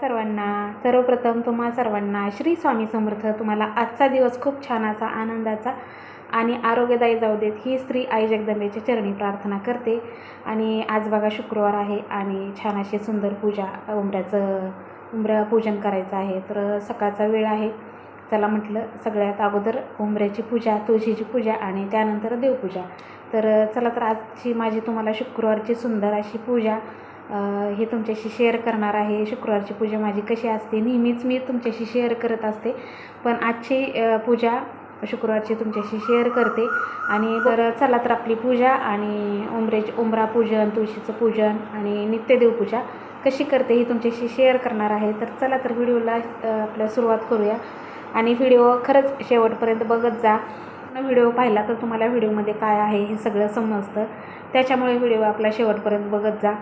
सर्वांना सर्वप्रथम तुम्हा सर्वांना श्री स्वामी समर्थ. तुम्हाला आजचा दिवस खूप छान असा आनंदाचा आणि आरोग्यदायी जाऊ देत ही स्त्री आई जगदंबेच्या चरणी प्रार्थना करते. आणि आज बघा शुक्रवार आहे आणि छान अशी सुंदर पूजा उंबऱ्याचं उमऱ्या पूजन करायचं आहे. तर सकाळचा वेळ आहे. चला म्हटलं सगळ्यात अगोदर उंबऱ्याची पूजा तुळशीची पूजा आणि त्यानंतर देवपूजा. तर चला तर आजची माझी तुम्हाला शुक्रवारची सुंदर अशी पूजा. हे तुमच्याशी शेअर करणार आहे. शुक्रवारची पूजा माझी कशी असते नेहमीच मी तुमच्याशी शेअर करत असते. पण आजची पूजा शुक्रवारची तुमच्याशी शेअर करते. आणि तर चला तर आपली पूजा आणि उंबरेची उंबरा पूजन तुळशीचं पूजन आणि नित्यदेव पूजा कशी करते ही तुमच्याशी शेअर करणार आहे. तर चला तर व्हिडिओला आपल्या सुरुवात करूया. आणि व्हिडिओ खरंच शेवटपर्यंत बघत जा. व्हिडिओ पाहिला तर तुम्हाला व्हिडिओमध्ये काय आहे हे सगळं समजतं. त्याच्यामुळे व्हिडिओ आपला शेवटपर्यंत बघत जा.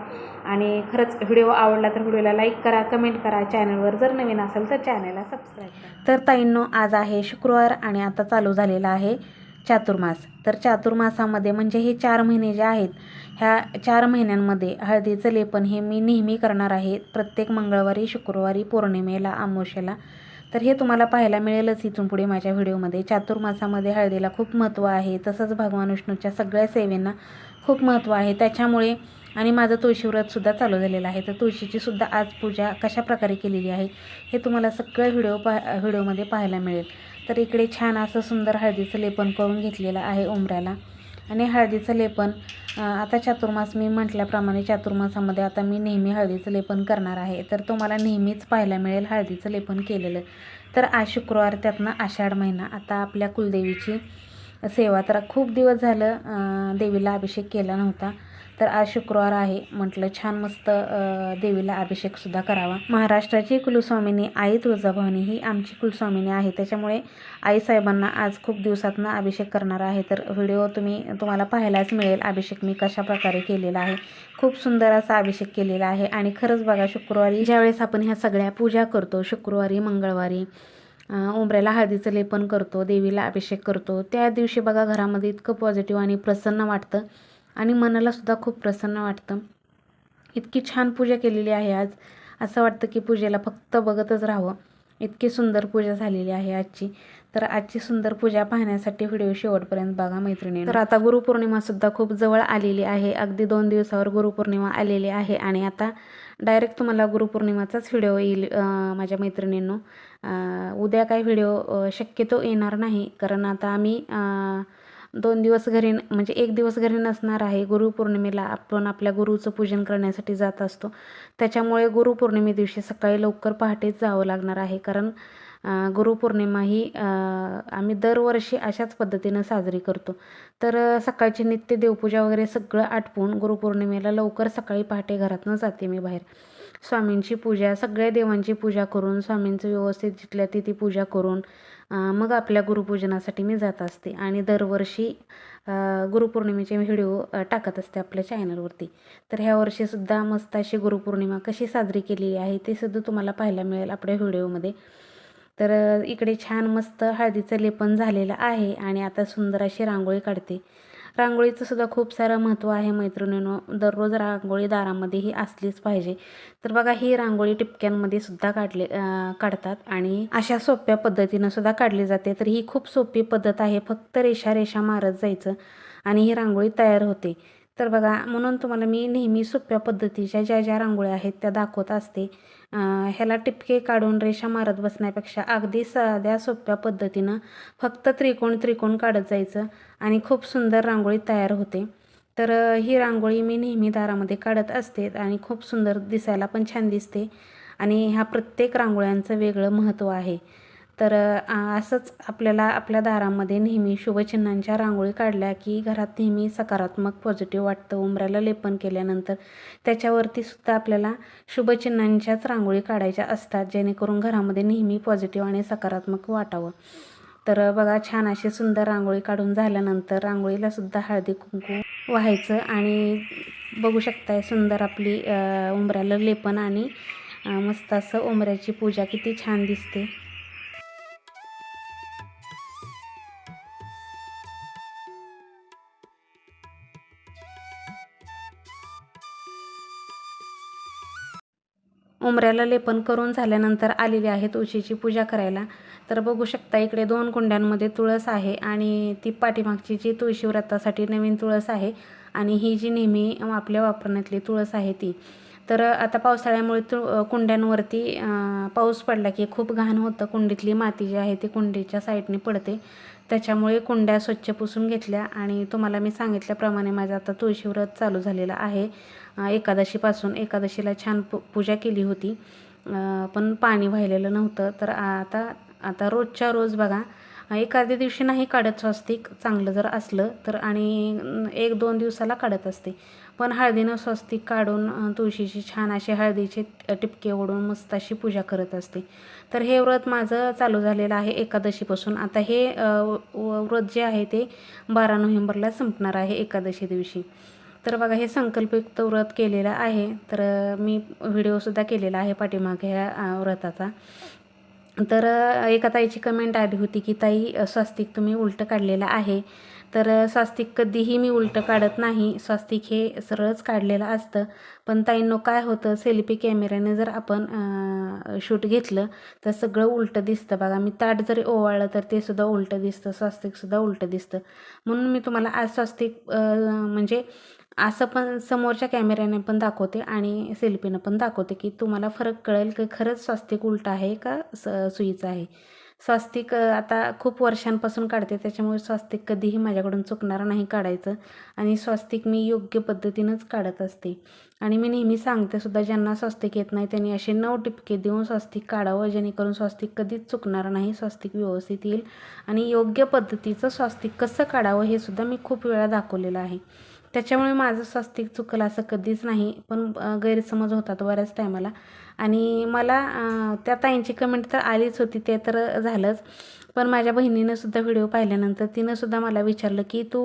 आणि खरंच व्हिडिओ आवडला तर व्हिडिओला लाईक करा कमेंट करा. चॅनलवर जर नवीन असेल तर चॅनलला सबस्क्राईब तर ताईंनो आज आहे शुक्रवार आणि आता चालू झालेला आहे चातुर्मास. तर चातुर्मासामध्ये म्हणजे हे चार महिने जे आहेत ह्या चार महिन्यांमध्ये हळदीचं लेपन हे मी नेहमी करणार आहे. प्रत्येक मंगळवारी शुक्रवारी पौर्णिमेला अमावस्येला तर हे तुम्हाला पाहायला मिळेलच इथून पुढे माझ्या व्हिडिओमध्ये. चातुर्मासामध्ये हळदीला खूप महत्त्व आहे. तसंच भगवान विष्णूच्या सगळ्या सेवेंना खूप महत्त्व आहे. त्याच्यामुळे आणि माझं तुळशीव्रतसुद्धा चालू झालेलं आहे. तर तुळशीचीसुद्धा आज पूजा कशा प्रकारे केलेली आहे हे तुम्हाला सगळं व्हिडिओ पा व्हिडिओमध्ये पाहायला मिळेल. तर इकडे छान असं सुंदर हळदीचं लेपन करून घेतलेलं आहे उंबऱ्याला आणि हळदीचं लेपन. आता चातुर्मास मी म्हटल्याप्रमाणे चातुर्मासामध्ये आता मी नेहमी हळदीचं लेपन करणार आहे. तर तुम्हाला नेहमीच पाहायला मिळेल हळदीचं लेपन केलेलं. तर आज शुक्रवार त्यातनं आषाढ महिना. आता आपल्या कुलदेवीची सेवा. तर खूप दिवस झालं देवीला अभिषेक केला नव्हता. तर आज शुक्रवार आहे. म्हटलं छान मस्त देवीला अभिषेकसुद्धा करावा. महाराष्ट्राची कुलस्वामिनी आई तुळजाभवानी ही आमची कुलस्वामिनी आहे. त्याच्यामुळे आईसाहेबांना आज खूप दिवसातनं अभिषेक करणार आहे. तर व्हिडिओ तुम्ही तुम्हाला पाहायलाच मिळेल अभिषेक मी कशा प्रकारे केलेला आहे. खूप सुंदर असा अभिषेक केलेला आहे. आणि खरंच बघा शुक्रवारी ज्यावेळेस आपण ह्या सगळ्या पूजा करतो शुक्रवारी मंगळवारी उंबऱ्याला हळदीचं लेपन करतो देवीला अभिषेक करतो त्या दिवशी बघा घरामध्ये इतकं पॉझिटिव्ह आणि प्रसन्न वाटतं. आणि मनालासुद्धा खूप प्रसन्न वाटतं. इतकी छान पूजा केलेली आहे आज. असं वाटतं की पूजेला फक्त बघतच राहावं. इतकी सुंदर पूजा झालेली आहे आजची. तर आजची सुंदर पूजा पाहण्यासाठी व्हिडिओ शेवटपर्यंत बघा मैत्रिणी तर आता गुरुपौर्णिमासुद्धा खूप जवळ आलेली आहे. अगदी दोन दिवसावर गुरुपौर्णिमा आलेली आहे आणि आता डायरेक्ट तुम्हाला गुरुपौर्णिमाचाच व्हिडिओ येईल माझ्या मैत्रिणींनो. उद्या काय व्हिडिओ शक्यतो येणार नाही. कारण आता आम्ही दोन दिवस घरी न- म्हणजे एक दिवस घरी नसणार आहे. गुरुपौर्णिमेला आपण आपल्या गुरुचं पूजन करण्यासाठी जात असतो. त्याच्यामुळे गुरुपौर्णिमे दिवशी सकाळी लवकर पहाटेच जावं लागणार आहे. कारण गुरुपौर्णिमा ही आम्ही दरवर्षी अशाच पद्धतीनं साजरी करतो. तर सकाळची नित्य देवपूजा वगैरे सगळं आटपून गुरुपौर्णिमेला लवकर सकाळी पहाटे घरातनं जाते मी बाहेर. स्वामींची पूजा सगळ्या देवांची पूजा करून स्वामींचं व्यवस्थित जिथल्या तिथे पूजा करून मग आपल्या गुरुपूजनासाठी मी जात असते आणि दरवर्षी गुरुपौर्णिमेचे व्हिडिओ टाकत असते आपल्या चॅनलवरती. तर ह्या वर्षीसुद्धा मस्त अशी गुरुपौर्णिमा कशी साजरी केलेली आहे ते सुद्धा तुम्हाला पाहायला मिळेल आपल्या व्हिडिओमध्ये. तर इकडे छान मस्त हळदीचं लेपन झालेलं आहे आणि आता सुंदर अशी रांगोळी काढते. रांगोळीचं सुद्धा खूप सारं महत्त्व आहे मैत्रिणींनो. दररोज रांगोळी दारामध्ये ही असलीच पाहिजे. तर बघा ही रांगोळी टिपक्यांमध्ये सुद्धा काढले काढतात आणि अशा सोप्या पद्धतीनं सुद्धा काढली जाते. तर ही खूप सोपी पद्धत आहे. फक्त रेषा रेषा मारत जायचं आणि ही रांगोळी तयार होते. तर बघा म्हणून तुम्हाला मी नेहमी सोप्या पद्धतीच्या ज्या ज्या रांगोळ्या आहेत त्या दाखवत असते. ह्याला टिपके काढून रेषा मारत बसण्यापेक्षा अगदी साध्या सोप्या पद्धतीनं फक्त त्रिकोण त्रिकोण काढत जायचं आणि खूप सुंदर रांगोळी तयार होते. तर ही रांगोळी मी नेहमी दारामध्ये काढत असते आणि खूप सुंदर दिसायला पण छान दिसते. आणि ह्या प्रत्येक रांगोळ्यांचं वेगळं महत्त्व आहे. तर असंच आपल्याला आपल्या दारामध्ये नेहमी शुभचिन्हांच्या रांगोळी काढल्या की घरात नेहमी सकारात्मक पॉझिटिव्ह वाटतं. उंबऱ्याला लेपन केल्यानंतर त्याच्यावरती सुद्धा आपल्याला शुभचिन्हांच्याच रांगोळी काढायच्या असतात जेणेकरून घरामध्ये नेहमी पॉझिटिव्ह आणि सकारात्मक वाटावं. तर बघा छान अशी सुंदर रांगोळी काढून झाल्यानंतर रांगोळीला सुद्धा हळदी कुंकू व्हायचं आणि बघू शकताय सुंदर आपली उंबऱ्याला लेपन आणि मस्त असं उंबऱ्याची पूजा किती छान दिसते. उंबऱ्याला लेपन करून झाल्यानंतर आलेले आहे तुळशीची पूजा करायला. तर बघू शकता इकडे दोन कुंड्यांमध्ये तुळस आहे आणि ती पाठीमागची जी तुळशी व्रतासाठी नवीन तुळस आहे आणि ही जी नेहमी आपल्या वापरण्यातली तुळस आहे ती. तर आता पावसाळ्यामुळे तु कुंड्यांवरती पाऊस पडला की खूप घाण होतं. कुंडीतली माती जी आहे ती कुंडीच्या साईडने पडते. त्याच्यामुळे कुंड्या स्वच्छ पुसून घेतल्या आणि तुम्हाला मी सांगितल्याप्रमाणे माझं आता तुळशी व्रत चालू झालेलं आहे. एकादशीपासून एकादशीला छान पू पूजा केली होती. पण पाणी वाहिलेलं नव्हतं. तर आता आता रोजच्या रोज बघा एखाद्या दिवशी नाही काढत स्वस्तिक चांगलं जर असलं तर आणि एक दोन दिवसाला काढत असते. पण हळदीनं स्वस्तिक काढून तुळशीची छान असे हळदीचे टिपके ओढून मस्त अशी पूजा करत असते. तर हे व्रत माझं चालू झालेलं आहे एकादशीपासून. आता हे व- व्रत जे आहे ते बारा नोव्हेंबरला संपणार आहे एकादशी दिवशी. तर बघा हे संकल्पयुक्त व्रत केलेलं आहे. तर मी व्हिडिओसुद्धा केलेला आहे पाठीमागे ह्या व्रताचा. तर एका ताईची कमेंट आली होती की ताई स्वास्तिक तुम्ही उलटं काढलेलं आहे. तर स्वास्तिक कधीही मी उलटं काढत नाही. स्वास्तिक हे सरळच काढलेलं असतं. पण ताईंनो काय होतं सेल्फी कॅमेऱ्याने जर आपण शूट घेतलं तर सगळं उलटं दिसतं. बघा मी ताट जरी ओवाळलं तर ते सुद्धा उलटं दिसतं. स्वास्तिकसुद्धा उलटं दिसतं. म्हणून मी तुम्हाला आज स्वास्तिक म्हणजे असं पण समोरच्या कॅमेऱ्याने पण दाखवते आणि सेल्फीनं पण दाखवते की तुम्हाला फरक कळेल की खरंच स्वास्तिक उलटं आहे का स सुईचं आहे? स्वास्तिक आता खूप वर्षांपासून काढते त्याच्यामुळे स्वास्तिक कधीही माझ्याकडून चुकणार नाही काढायचं आणि स्वास्तिक मी योग्य पद्धतीनंच काढत असते. आणि मी नेहमी सांगते सुद्धा ज्यांना स्वास्तिक येत नाही त्यांनी असे नऊ टिपके देऊन स्वास्तिक काढावं जेणेकरून स्वास्तिक कधीच चुकणार नाही स्वास्तिक व्यवस्थित येईल आणि योग्य पद्धतीचं स्वास्तिक कसं काढावं हे सुद्धा मी खूप वेळा दाखवलेलं आहे. त्याच्यामुळे माझं स्वास्तिक चुकलं असं कधीच नाही पण गैरसमज होतात बऱ्याच टायमाला. आणि मला त्या ताईंची कमेंट तर आलीच होती ते तर झालंच. पण माझ्या बहिणीनं सुद्धा व्हिडिओ पाहिल्यानंतर तिनं सुद्धा मला विचारलं की तू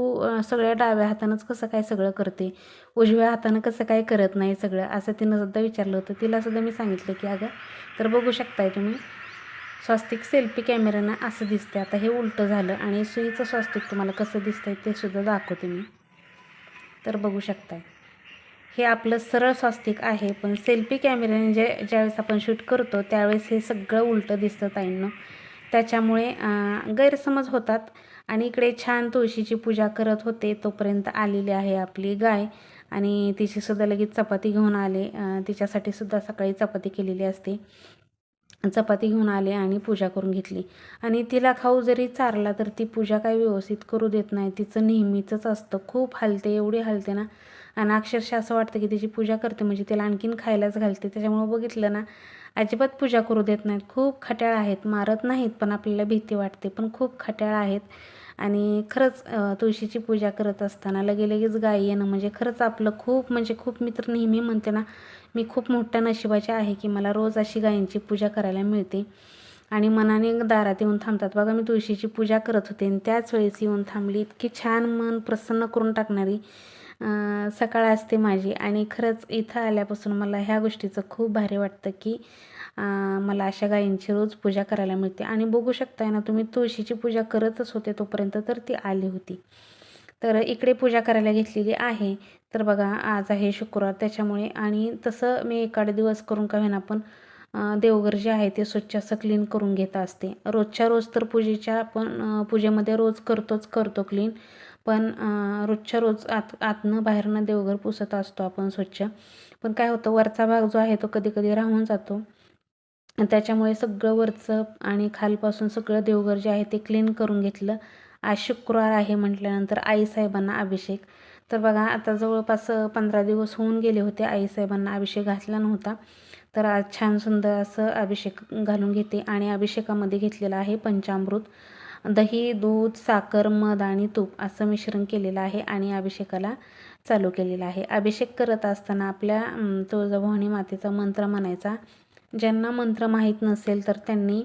सगळ्या डाव्या हातानंच कसं काय सगळं करते? उजव्या हातानं कसं काय करत नाही सगळं? असं तिनं सुद्धा विचारलं होतं. तिला सुद्धा मी सांगितलं की अगं तर बघू शकताय तुम्ही. स्वास्तिक सेल्फी कॅमेऱ्यानं असं दिसते आता हे उलटं झालं आणि सुईचं स्वास्तिक तुम्हाला कसं दिसतंय ते सुद्धा दाखवते मी. तर बघू शकताय. हे आपलं सरळ स्वास्तिक आहे पण सेल्फी कॅमेऱ्याने जे ज्यावेळेस आपण शूट करतो त्यावेळेस हे सगळं उलटं दिसतं ताईंना. त्याच्यामुळे गैरसमज होतात आणि इकडे छान तुळशीची पूजा करत होते तोपर्यंत आलेली आहे आपली गाय. आणि तिची सुद्धा लगेच चपाती घेऊन आले. तिच्यासाठी सुद्धा सकाळी चपाती केलेली असते. चपाती घेऊन आले आणि पूजा करून घेतली. आणि तिला खाऊ जरी चारला तर ती पूजा काय व्यवस्थित करू देत नाही. तिचं नेहमीचंच असतं. खूप हलते एवढी हलते ना. आणि अक्षरशः असं वाटतं की तिची पूजा करते. म्हणजे तिला आणखीन खायलाच घालते. त्याच्यामुळं बघितलं ना अजिबात पूजा करू देत नाहीत. खूप खट्याळ आहेत. मारत नाहीत पण आपल्याला भीती वाटते. पण खूप खट्याळ आहेत. आणि खरंच तुळशीची पूजा करत असताना लगे लगेच गाय येणं म्हणजे खरंच आपलं खूप म्हणजे खूप मित्र नेहमी म्हणते ना मी खूप मोठ्या नशिबाचे आहे की मला रोज अशी गायींची पूजा करायला मिळते. आणि मनाने दारात येऊन थांबतात. बघा मी तुळशीची पूजा करत होते आणि त्याच वेळेस येऊन थांबली. इतकी छान मन प्रसन्न करून टाकणारी सकाळ असते माझी. आणि खरंच इथं आल्यापासून मला ह्या गोष्टीचं खूप भारी वाटतं की मला अशा गायींची रोज पूजा करायला मिळते. आणि बघू शकताय ना तुम्ही तुळशीची पूजा करतच होते तोपर्यंत तर ती आली होती. तर इकडे पूजा करायला घेतलेली आहे. तर बघा आज आहे शुक्रवार त्याच्यामुळे. आणि तसं मी एखादे दिवस करून का होईना पण देवघर जे आहे ते स्वच्छ असं क्लीन करून घेत असते. रोजच्या रोज तर पूजेच्या आपण पूजेमध्ये रोज करतोच करतो क्लीन पण रोजच्या रोज आत आतनं बाहेरनं देवघर पुसत असतो आपण स्वच्छ. पण काय होतं वरचा भाग जो आहे तो कधी कधी राहून जातो. त्याच्यामुळे सगळं वरचं आणि खालपासून सगळं देवघर जे आहे ते क्लीन करून घेतलं. आज शुक्रवार आहे म्हटल्यानंतर आईसाहेबांना अभिषेक. तर बघा आता जवळपास पंधरा दिवस होऊन गेले होते आईसाहेबांना अभिषेक घातला नव्हता. तर आज छान सुंदर असं अभिषेक घालून घेते आणि अभिषेकामध्ये घेतलेलं आहे पंचामृत. दही दूध साखर मध आणि तूप असं मिश्रण केलेलं आहे आणि अभिषेकाला चालू केलेलं आहे. अभिषेक करत असताना आपल्या तुळजाभवानी मातेचा मंत्र म्हणायचा ज्यांना मंत्र माहीत नसेल तर त्यांनी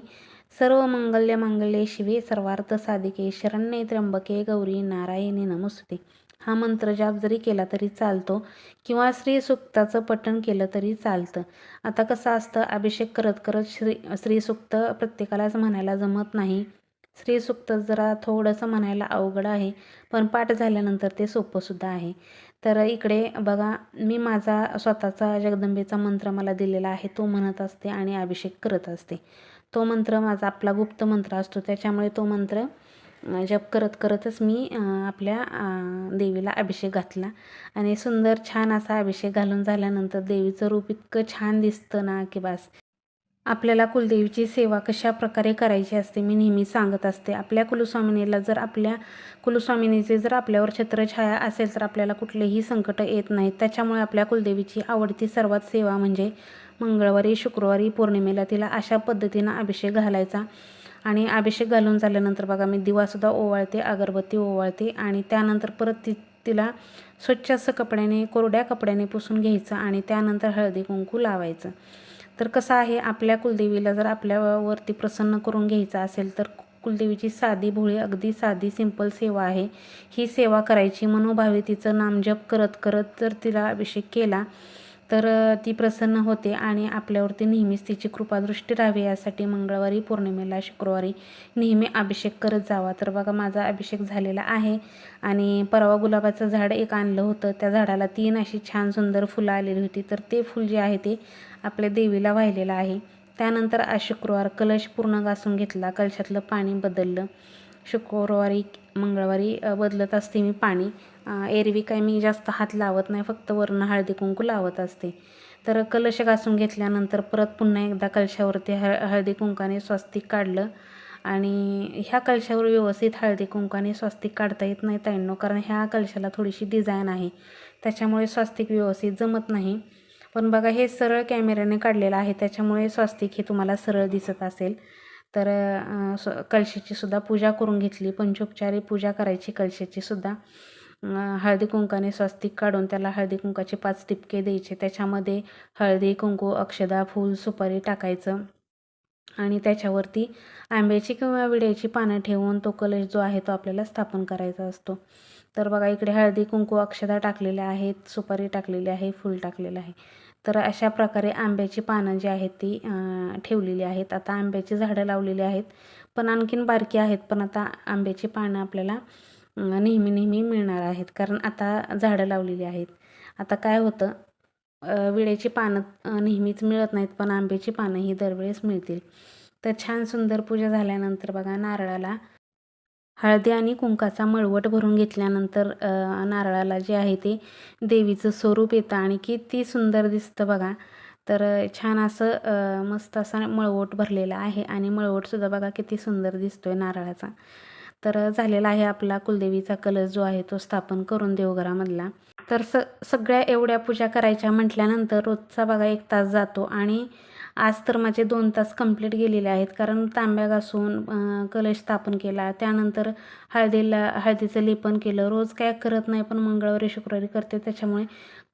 सर्व मंगल्य मंगल्ये शिवे सर्वार्थ साधिके शरण्ये त्र्यंबके गौरी नारायणी नमस्ते हा मंत्र जाप जरी केला तरी चालतो किंवा श्री सुक्ताचं पठण केलं तरी चालतं. आता कसं असतं अभिषेक करत करत श्री श्री सुक्त प्रत्येकालाच म्हणायला जमत नाही. श्रीसुक्त जरा थोडंसं म्हणायला अवघड आहे पण पाठ झाल्यानंतर ते सोपंसुद्धा आहे. तर इकडे बघा मी माझा स्वतःचा जगदंबेचा मंत्र मला दिलेला आहे तो म्हणत असते आणि अभिषेक करत असते. तो मंत्र माझा आपला गुप्त मंत्र असतो त्याच्यामुळे तो मंत्र जप करत करतच मी आपल्या देवीला अभिषेक घातला. आणि सुंदर छान असा अभिषेक घालून झाल्यानंतर देवीचं रूप इतकं छान दिसतं ना की बस. आपल्याला कुलदेवीची सेवा कशा प्रकारे करायची असते मी नेहमी सांगत असते. आपल्या कुलस्वामिनीला जर आपल्या कुलस्वामिनीचे जर आपल्यावर छत्रछाया असेल तर आपल्याला कुठलेही संकट येत नाहीत. त्याच्यामुळे आपल्या कुलदेवीची आवडती सर्वात सेवा म्हणजे मंगळवारी शुक्रवारी पौर्णिमेला तिला अशा पद्धतीनं अभिषेक घालायचा. आणि अभिषेक घालून झाल्यानंतर बघा मी दिवासुद्धा ओवाळते अगरबत्ती ओवाळते आणि त्यानंतर परत ती तिला स्वच्छ असं कपड्याने कोरड्या कपड्याने पुसून घ्यायचं आणि त्यानंतर हळदी कुंकू लावायचं. तर कसं आहे आपल्या कुलदेवीला जर आपल्यावरती प्रसन्न करून घ्यायचं असेल तर कुलदेवीची साधी भोळी अगदी साधी सिंपल सेवा आहे. ही सेवा करायची मनोभावे तिचं नामजप करत करत जर तिला अभिषेक केला तर ती प्रसन्न होते आणि आपल्यावरती नेहमीच तिची कृपादृष्टी राहावी यासाठी मंगळवारी पौर्णिमेला शुक्रवारी नेहमी अभिषेक करत जावा. तर बघा माझा अभिषेक झालेला आहे आणि परवा गुलाबाचं झाड एक आणलं होतं. त्या झाडाला तीन अशी छान सुंदर फुलं आलेली होती. तर ते फुल जे आहे ते आपल्या देवीला वाहिलेलं आहे. त्यानंतर आज शुक्रवार कलश पूर्ण घासून घेतला. कलशातलं पाणी बदललं. शुक्रवारी मंगळवारी बदलत असते मी पाणी. एरवी काय मी जास्त हात लावत नाही फक्त वरनं हळदी कुंकू लावत असते. तर कलश घासून घेतल्यानंतर परत पुन्हा एकदा कलशावरती हळ हळदी कुंकाने स्वस्तिक काढलं. आणि ह्या कलशावर व्यवस्थित हळदी कुंकाने स्वस्तिक काढता येत नाही ताईंनो कारण ह्या कलशाला थोडीशी डिझाईन आहे. त्याच्यामुळे स्वस्तिक व्यवस्थित जमत नाही. पण बघा हे सरळ कॅमेऱ्याने काढलेलं आहे त्याच्यामुळे स्वस्तिक हे तुम्हाला सरळ दिसत असेल. तर स कलशाची सुद्धा पूजा करून घेतली. पंचोपचारी पूजा करायची कलशाची सुद्धा. हळदी कुंकाने स्वस्तिक काढून त्याला हळदी कुंकाचे पाच टिपके द्यायचे. त्याच्यामध्ये हळदी कुंकू अक्षदा फूल सुपारी टाकायचं. आणि त्याच्यावरती आंब्याची किंवा विड्याची पानं ठेवून तो कलश जो आहे तो आपल्याला स्थापन करायचा असतो. तर बघा इकडे हळदी कुंकू अक्षदा टाकलेल्या आहेत. सुपारी टाकलेली आहे फूल टाकलेलं आहे. तर अशा प्रकारे आंब्याची पानं जी आहेत ती ठेवलेली आहेत. आता आंब्याची झाडं लावलेली आहेत. पण आणखीन बारकी आहेत. पण आता आंब्याची पानं आपल्याला नेहमी नेहमी मिळणार आहेत. कारण आता झाडं लावलेली आहेत. आता काय होतं विड्याची पानं नेहमीच मिळत नाहीत. पण आंब्याची पानं ही दरवेळेस मिळतील. तर छान सुंदर पूजा झाल्यानंतर बघा नारळाला हळदी आणि कुंकाचा मळवट भरून घेतल्यानंतर नारळाला जे आहे ते देवीचं स्वरूप येतं आणि किती सुंदर दिसतं बघा. तर छान असं मस्त असा मळवट भरलेला आहे आणि मळवटसुद्धा बघा किती सुंदर दिसतोय नारळाचा. तर झालेला आहे आपला कुलदेवीचा कलश जो आहे तो स्थापन करून देवघरामधला. तर स सगळ्या एवढ्या पूजा करायच्या म्हटल्यानंतर रोजचा बघा एक तास जातो. आणि आज तर माझे दोन तास कंप्लीट गेलेले आहेत. कारण तांब्या घासून कलश स्थापन केला. त्यानंतर हळदीला हळदीचं लेपन केलं. रोज काय करत नाही पण मंगळवारी शुक्रवारी करते. त्याच्यामुळे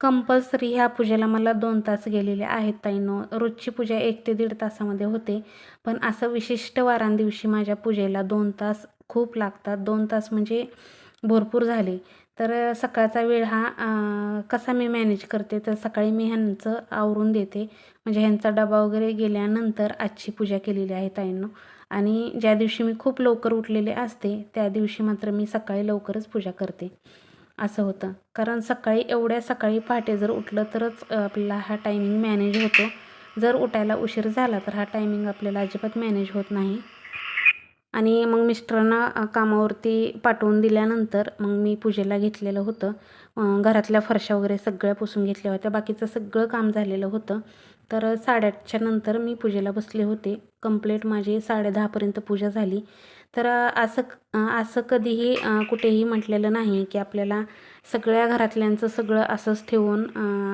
कंपल्सरी ह्या पूजेला मला दोन तास गेलेले आहेत ताईंनो. रोजची पूजा एक ते दीड तासामध्ये होते. पण असं विशिष्ट वारांदिवशी माझ्या पूजेला दोन तास खूप लागतात. दोन तास म्हणजे भरपूर झाले. तर सकाळचा वेळ हा कसा मी मॅनेज करते तर सकाळी मी ह्यांचं आवरून देते. म्हणजे ह्यांचा डबा वगैरे गेल्यानंतर आजची पूजा केलेली आहे ताईंनो. आणि ज्या दिवशी मी खूप लवकर उठलेले असते त्या दिवशी मात्र मी सकाळी लवकरच पूजा करते. असं होतं. कारण सकाळी एवढ्या सकाळी पहाटे जर उठलं तरच आपल्याला हा टायमिंग मॅनेज होतो. जर उठायला उशीर झाला तर हा टायमिंग आपल्याला अजिबात मॅनेज होत नाही. आणि मग मिस्टरांना कामावरती पाठवून दिल्यानंतर मग मी पूजेला घेतलेलं होतं. घरातल्या फरशा वगैरे सगळ्या पुसून घेतल्या होत्या. बाकीचं सगळं काम झालेलं होतं. तर साडेआठच्या नंतर मी पूजेला बसले होते. कंप्लीट माझी साडेदहापर्यंत पूजा झाली. तर असं असं कधीही कुठेही म्हटलेलं नाही की आपल्याला सगळ्या घरातल्यांचं सगळं असंच ठेवून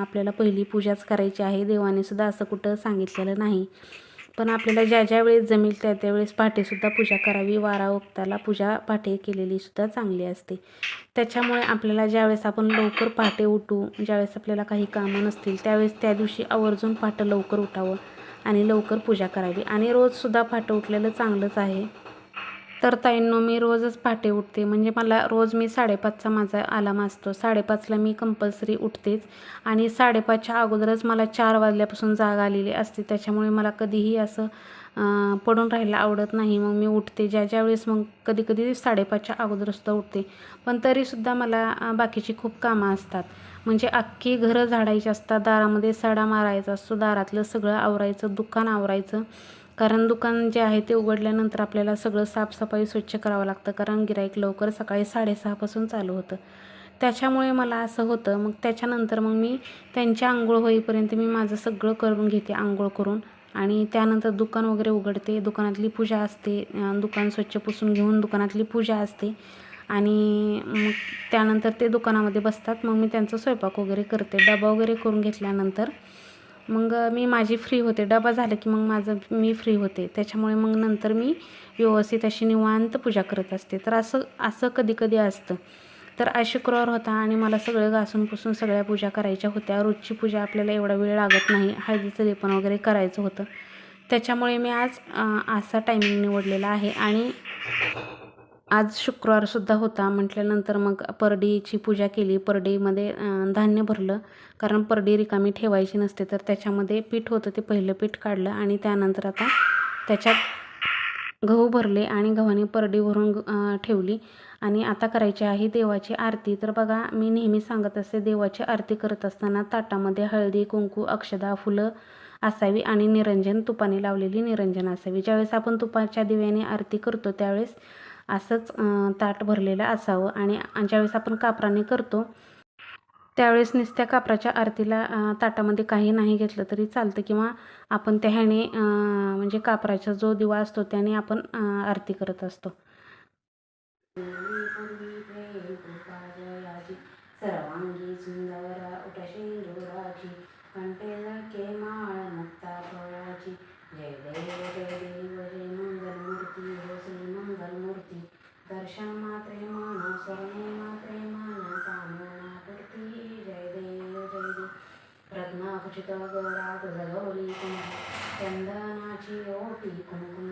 आपल्याला पहिली पूजाच करायची आहे. देवाने सुद्धा असं कुठं सांगितलेलं नाही. पण आपल्याला ज्या ज्या वेळेस जमेल त्या त्यावेळेस पहाटेसुद्धा पूजा करावी. वारा ओकताला पूजा पहाटे केलेली सुद्धा चांगली असते. त्याच्यामुळे आपल्याला ज्यावेळेस आपण लवकर पहाटे उठू ज्यावेळेस आपल्याला काही कामं नसतील त्यावेळेस त्या दिवशी आवर्जून पहाटं लवकर उठावं आणि लवकर पूजा करावी. आणि रोजसुद्धा पहाटं उठलेलं चांगलंच आहे. तर ताईंनो मी रोजच पहाटे उठते. म्हणजे मला रोज मी साडेपाचचा माझा अलाम असतो. साडेपाचला मी कंपल्सरी उठतेच. आणि साडेपाचच्या अगोदरच मला चार वाजल्यापासून जाग आलेली असते. त्याच्यामुळे मला कधीही असं पडून राहायला आवडत नाही. मग मी उठते. ज्या ज्या वेळेस मग कधी कधी साडेपाचच्या अगोदरसुद्धा उठते. पण तरीसुद्धा मला बाकीची खूप कामं असतात. म्हणजे अख्खी घरं झाडायची असतात. दारामध्ये सडा मारायचा असतो. दारातलं सगळं आवरायचं. दुकान आवरायचं. कारण दुकान जे आहे ते उघडल्यानंतर आपल्याला सगळं साफसफाई स्वच्छ करावं लागतं. कारण गिराईक लवकर सकाळी साडेसहापासून चालू होतं. त्याच्यामुळे मला असं होतं मग त्याच्यानंतर मग मी त्यांच्या आंघोळ होईपर्यंत मी माझं सगळं करून घेते आंघोळ करून. आणि त्यानंतर दुकान वगैरे उघडते. दुकानातली पूजा असते. दुकान स्वच्छ पुसून घेऊन दुकानातली पूजा असते. आणि मग त्यानंतर ते दुकानामध्ये बसतात. मग मी त्यांचा स्वयंपाक वगैरे करते. डबा वगैरे करून घेतल्यानंतर मग मी माझी फ्री होते. डबा झाला की मग माझं मी फ्री होते. त्याच्यामुळे मग नंतर मी व्यवस्थित अशी निवांत पूजा करत असते. तर असं असं कधी कधी असतं. तर आज शुक्रवार होता आणि मला सगळं घासून पुसून सगळ्या पूजा करायच्या होत्या. रोजची पूजा आपल्याला एवढा वेळ लागत नाही. हळदीचं लेपन वगैरे करायचं होतं. त्याच्यामुळे मी आज असा टायमिंग निवडलेला आहे आणि आज शुक्रवारसुद्धा होता. म्हटल्यानंतर मग परडीची पूजा केली. परडीमध्ये धान्य भरलं. कारण परडी रिकामी ठेवायची नसते तर त्याच्यामध्ये पीठ होतं. ते पहिलं पीठ काढलं आणि त्यानंतर आता त्याच्यात गहू भरले आणि गव्हाने परडी भरून ठेवली. आणि आता करायची आहे देवाची आरती. तर बघा मी नेहमी सांगत असते देवाची आरती करत असताना ताटामध्ये हळदी कुंकू अक्षदा फुलं असावी आणि निरंजन तुपाने लावलेली निरंजन असावी. ज्यावेळेस आपण तुपाच्या दिव्याने आरती करतो त्यावेळेस असंच ताट भरलेलं असावं. आणि ज्यावेळेस आपण कापराने करतो त्यावेळेस नुसत्या कापराच्या आरतीला ताटामध्ये काही नाही घेतलं तरी चालतं. किंवा आपण त्या ह्याने म्हणजे कापराचा जो दिवा असतो त्याने आपण आरती करत असतो. सर्वांगी सुंदर उठशिंदुराची कंठे झळके माळ मुक्ता फळाची जय देव जय देव जय मंगलमूर्ती हो श्री मंगलमूर्ती दर्शन मात्रे मन स्वर्णे मात्रे मन कामना पूर्ती जय देव जय देव रत्नाखचित गौरा तुझगौली कुंभ चंदनाची ओटी कुंकुम